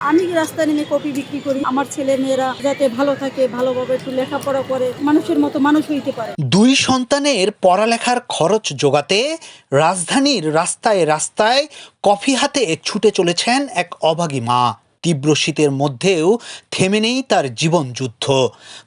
আমি কি রাস্তায় নেমে কপি বিক্রি করি? আমার ছেলে মেয়েরা যাতে ভালো থাকে, ভালোভাবে একটু লেখাপড়া করে, মানুষের মতো মানুষ হইতে পারে। দুই সন্তানের পড়ালেখার খরচ যোগাতে রাজধানীর রাস্তায় রাস্তায় কফি হাতে ছুটে চলেছেন এক অভাগী মা। তীব্র শীতের মধ্যেও থেমে নেই তার জীবন যুদ্ধ।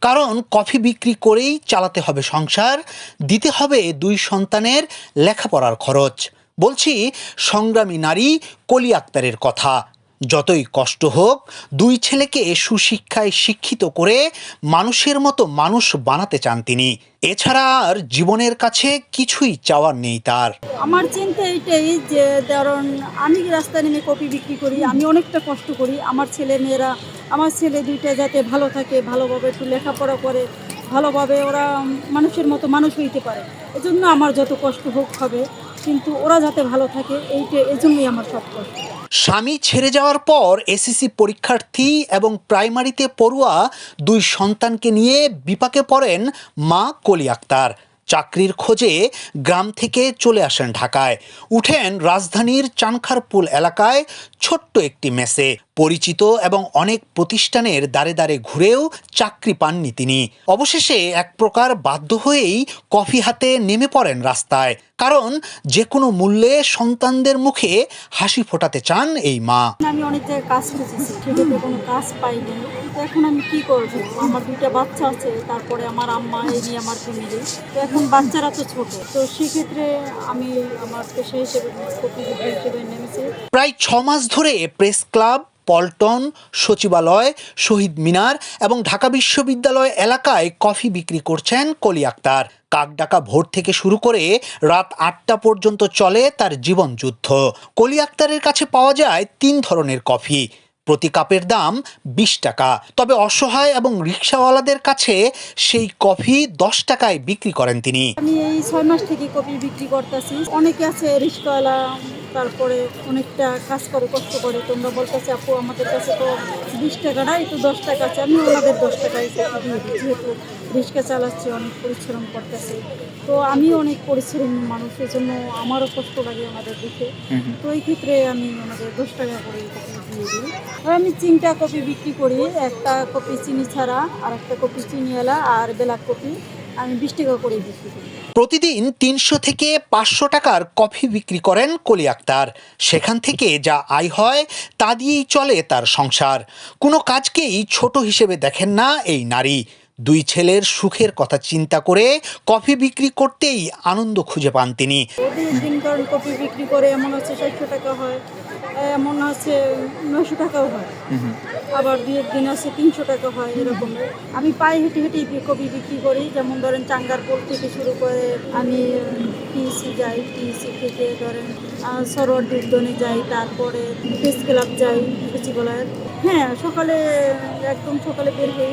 কারণ কফি বিক্রি করেই চালাতে হবে সংসার, দিতে হবে দুই সন্তানের লেখাপড়ার খরচ। বলছি, সংগ্রামী নারী কলি আক্তারের কথা। যতই কষ্ট হোক, দুই ছেলেকে সুশিক্ষায় শিক্ষিত করে মানুষের মতো মানুষ বানাতে চান তিনি। এছাড়া আর জীবনের কাছে কিছুই চাওয়ার নেই তার। আমার চিন্তা এইটাই যে, ধরুন, আমি রাস্তায় নেমে কপি বিক্রি করি, আমি অনেকটা কষ্ট করি। আমার ছেলে মেয়েরা, আমার ছেলে দুইটা যাতে ভালো থাকে, ভালোভাবে একটু লেখাপড়া করে, ভালোভাবে ওরা মানুষের মতো মানুষ হইতে পারে। এজন্য আমার যত কষ্ট হোক হবে, কিন্তু ওরা যাতে ভালো থাকে, এইটা, এজন্যই আমার সব কষ্ট। স্বামী ছেড়ে যাওয়ার পর এসএসসি পরীক্ষার্থী এবং প্রাইমারিতে পড়ুয়া দুই সন্তানকে নিয়ে বিপাকে পড়েন মা কলি আক্তার। চাকরির খোঁজে গ্রাম থেকে চলে আসেন ঢাকায়। উঠেন রাজধানীর চানখারপুল এলাকায় ছোট্ট একটি মেসে। পরিচিত এবং অনেক প্রতিষ্ঠানের দ্বারে দ্বারে ঘুরেও চাকরি পাননি তিনি। অবশেষে এক প্রকার বাধ্য হয়েই কফি হাতে নেমে পড়েন রাস্তায়। কারণ যে কোনো মূল্যে সন্তানদের মুখে হাসি ফোটাতে চান এই মা। আমি অনেক জায়গায় কাজ খুঁজেছি সেক্ষেত্রে কোনো কাজ পাইনি। এখন আমি কি করব? আমার দুইটা বাচ্চা আছে, তারপরে আমার আম্মা, এই নিয়ে আমার ফ্যামিলি। এখন বাচ্চারা তো ছোট, তো সেক্ষেত্রে আমি আমার পেশা হিসেবে বিক্রি হিসেবে নেমেছি। প্রায় ছ মাস ধরে প্রেস ক্লাব, পল্টন, সচিবালয়, শহীদ মিনার এবং ঢাকা বিশ্ববিদ্যালয় এলাকায় কফি বিক্রি করছেন কলি আক্তার। কাকডাকা ভোর থেকে শুরু করে রাত আটটা পর্যন্ত চলে তার জীবন যুদ্ধ। কলি আক্তারের কাছে পাওয়া যায় তিন ধরনের কফি। প্রতি কাপের দাম বিশ টাকা। তবে অসহায় এবং রিক্সাওয়ালাদের কাছে সেই কফি দশ টাকায় বিক্রি করেন তিনি। আমি এই ছয় মাস থেকে কফি বিক্রি করতেছি। অনেকে আছে রিস্কওয়ালা তারপরে অনেকটা কাজ করে কষ্ট করে। তোমরা বলতেছে আপু আমাদের কাছে তো বিশ টাকাটাই তো দশ টাকা আছে। আমি ওনাদের দশ টাকায় যেহেতু রিক্সা চালাচ্ছি অনেক পরিশ্রম করতেছি। তো আমি অনেক পরিশ্রমী মানুষ এই জন্য আমারও কষ্ট লাগে ওনাদের দেখে। তো এই ক্ষেত্রে আমি ওনাদের দশ টাকা করে দিয়ে দিই। আমি তিনটা কপি বিক্রি করি, একটা কপি চিনি ছাড়া আর একটা কপি চিনিওয়ালা আর ব্ল্যাক কপি। আমি বিশ টাকা করে বিক্রি করি। প্রতিদিন তিনশো থেকে পাঁচশো টাকার কফি বিক্রি করেন কলি আক্তার। সেখান থেকে যা আয় হয়, তা দিয়েই চলে তার সংসার। কোনো কাজকেই ছোট হিসেবে দেখেন না এই নারী। দুই ছেলের সুখের কথা চিন্তা করে কফি বিক্রি করতেই আনন্দ খুঁজে পান তিনি। দিন বিক্রি করে এমন হচ্ছে চারশো টাকা হয়, এমন আছে নয়শো টাকাও হয়। আবার দুই একদিন আছে তিনশো টাকা হয় এরকম। আমি পায়ে হেঁটে হেঁটেই বি- কপি বিক্রি করি, যেমন ধরেন চাঙ্গারপুর থেকে শুরু করে আমি টিএসি যাই টিএসি থেকে ধরেন সরোয়ার উদ্যানে যাই, তারপরে প্রেস ক্লাব যাই সচিবালয়ের হ্যাঁ সকালে একদম সকালে বের হই।